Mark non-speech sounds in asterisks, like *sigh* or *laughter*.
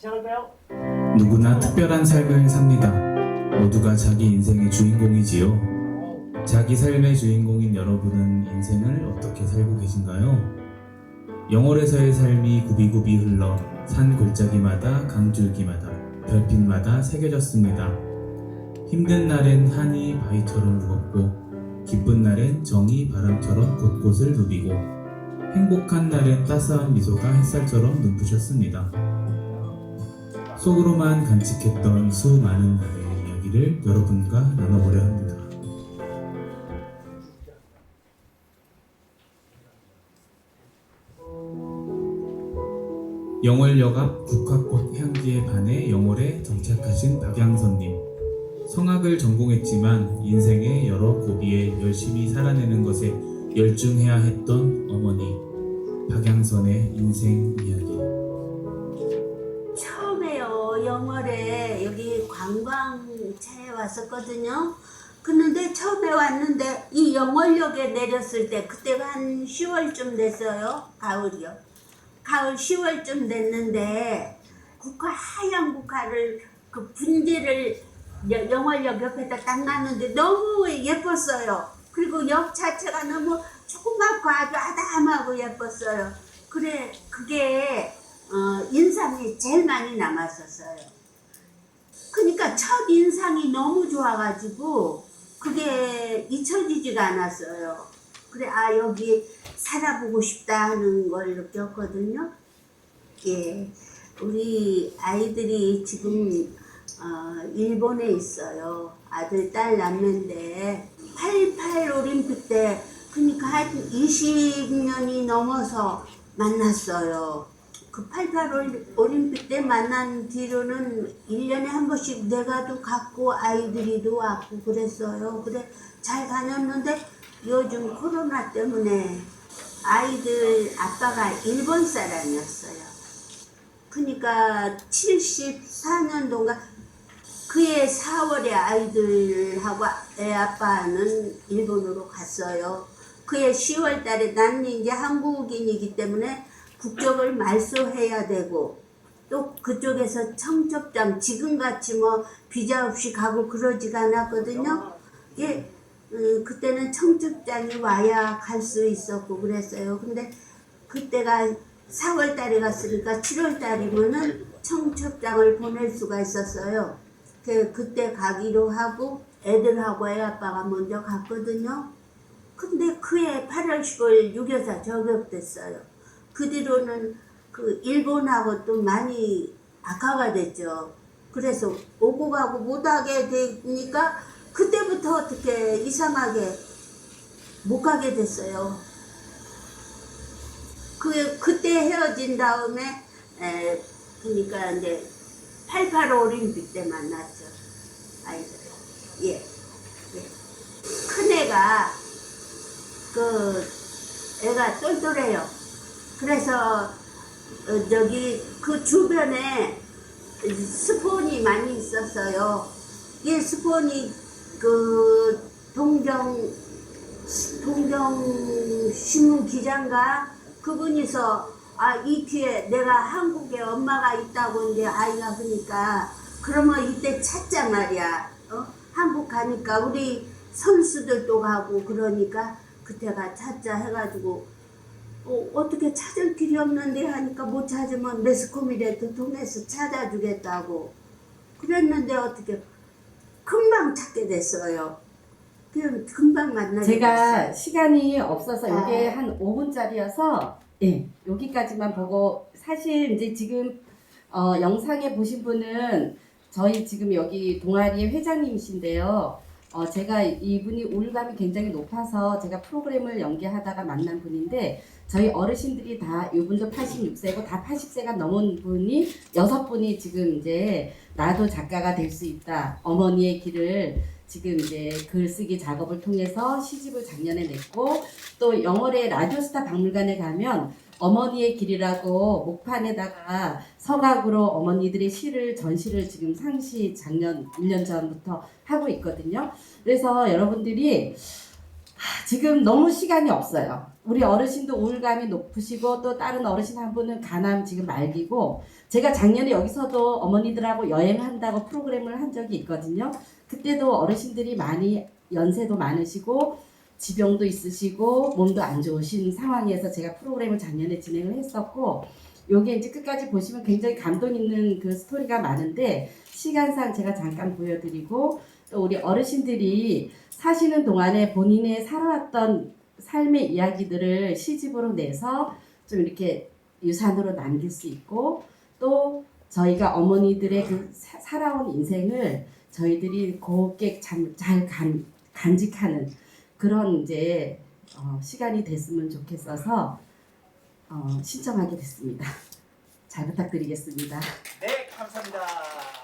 시작할까요? 누구나 특별한 삶을 삽니다. 모두가 자기 인생의 주인공이지요. 자기 삶의 주인공인 여러분은 인생을 어떻게 살고 계신가요? 영월에서의 삶이 굽이굽이 흘러 산 골짜기마다 강줄기마다 별빛마다 새겨졌습니다. 힘든 날엔 한이 바위처럼 무겁고 기쁜 날엔 정이 바람처럼 곳곳을 누비고 행복한 날엔 따스한 미소가 햇살처럼 눈부셨습니다. 속으로만 간직했던 수많은 나의 이야기를 여러분과 나눠보려 합니다. 영월 역 앞 국화꽃 향기에 반해 영월에 정착하신 박양선님. 성악을 전공했지만 인생의 여러 고비에 열심히 살아내는 것에 열중해야 했던 어머니. 박양선의 인생 이야기. 왔었거든요. 그런데 처음에 왔는데 이 영월역에 내렸을 때 그때가 한 10월쯤 됐어요. 가을이요. 가을 10월쯤 됐는데 국화 하얀 국화를 그 분지를 여- 영월역 옆에다 딱 놨는데 너무 예뻤어요. 그리고 역 자체가 너무 조그맣고 아주 아담하고 예뻤어요. 그래 그게 어, 인상이 제일 많이 남았었어요. 첫 인상이 너무 좋아가지고 그게 잊혀지지가 않았어요. 그래 아 여기 살아보고 싶다 하는 걸 느꼈거든요. 예, 우리 아이들이 지금 어, 일본에 있어요. 아들 딸 남매인데 88 올림픽 때 그러니까 한 20년이 넘어서 만났어요. 그 88 올리- 올림픽 때 만난 뒤로는 1년에 한 번씩 내가도 갔고 아이들이도 왔고 그랬어요. 그래 잘 다녔는데 요즘 코로나 때문에 아이들 아빠가 일본 사람이었어요. 그러니까 74년도인가 그해 4월에 아이들하고 애 아빠는 일본으로 갔어요. 그해 10월 달에 나는 이제 한국인이기 때문에 국적을 말소해야 되고 또 그쪽에서 청첩장 지금같이 뭐 비자 없이 가고 그러지가 않았거든요. 예, 음, 그때는 청첩장이 와야 갈 수 있었고 그랬어요. 근데 그때가 4월 달에 갔으니까 7월 달이면은 청첩장을 보낼 수가 있었어요. 그, 그때 가기로 하고 애들하고 애 아빠가 먼저 갔거든요. 근데 그해 8월 10월 6.24 저격됐어요. 그 뒤로는 그 일본하고 또 많이 악화가 됐죠. 그래서 오고 가고 못하게 되니까 그때부터 어떻게 이상하게 못 가게 됐어요. 그 그때 헤어진 다음에 에, 그러니까 이제 88 올림픽 때 만났죠. 아이들. 예. 예. 큰 애가 그 애가 똘똘해요. 그래서 어, 저기 그 주변에 스폰이 많이 있었어요. 이 스폰이 그 동정 동정 신문 기자인가 그분이서 아이 기회 내가 한국에 엄마가 있다고 이제 아이가 그러니까 그러면 이때 찾자 말이야. 어? 한국 가니까 우리 선수들도 가고 그러니까 그때가 찾자 해가지고 어, 어떻게 찾을 길이 없는데 하니까 못 찾으면 매스컴이라도 통해서 찾아주겠다고 그랬는데 어떻게 금방 찾게 됐어요. 그냥 금방 만나게 제가 됐어요. 시간이 없어서 이게 아. 한 5분짜리여서 예, 여기까지만 보고 사실 이제 지금 어, 영상에 보신 분은 저희 지금 여기 동아리 회장님이신데요. 어, 제가 이분이 우울감이 굉장히 높아서 제가 프로그램을 연계하다가 만난 분인데 저희 어르신들이 다 이분도 86세고 다 80세가 넘은 분이 여섯 분이 지금 이제 나도 작가가 될 수 있다 어머니의 길을 지금 이제 글쓰기 작업을 통해서 시집을 작년에 냈고 또 영월의 라디오스타 박물관에 가면 어머니의 길이라고 목판에다가 서각으로 어머니들의 시를 전시를 지금 상시 작년 1년 전부터 하고 있거든요. 그래서 여러분들이 하, 지금 너무 시간이 없어요. 우리 어르신도 우울감이 높으시고 또 다른 어르신 한 분은 간암 지금 말기고 제가 작년에 여기서도 어머니들하고 여행한다고 프로그램을 한 적이 있거든요. 그때도 어르신들이 많이 연세도 많으시고 지병도 있으시고 몸도 안 좋으신 상황에서 제가 프로그램을 작년에 진행을 했었고 요게 이제 끝까지 보시면 굉장히 감동 있는 그 스토리가 많은데 시간상 제가 잠깐 보여드리고 또 우리 어르신들이 사시는 동안에 본인의 살아왔던 삶의 이야기들을 시집으로 내서 좀 이렇게 유산으로 남길 수 있고 또 저희가 어머니들의 그 사- 살아온 인생을 저희들이 곱게 참, 잘 간, 간직하는 그런 이제 어, 시간이 됐으면 좋겠어서 어, 신청하게 됐습니다. *laughs* 잘 부탁드리겠습니다. 네, 감사합니다.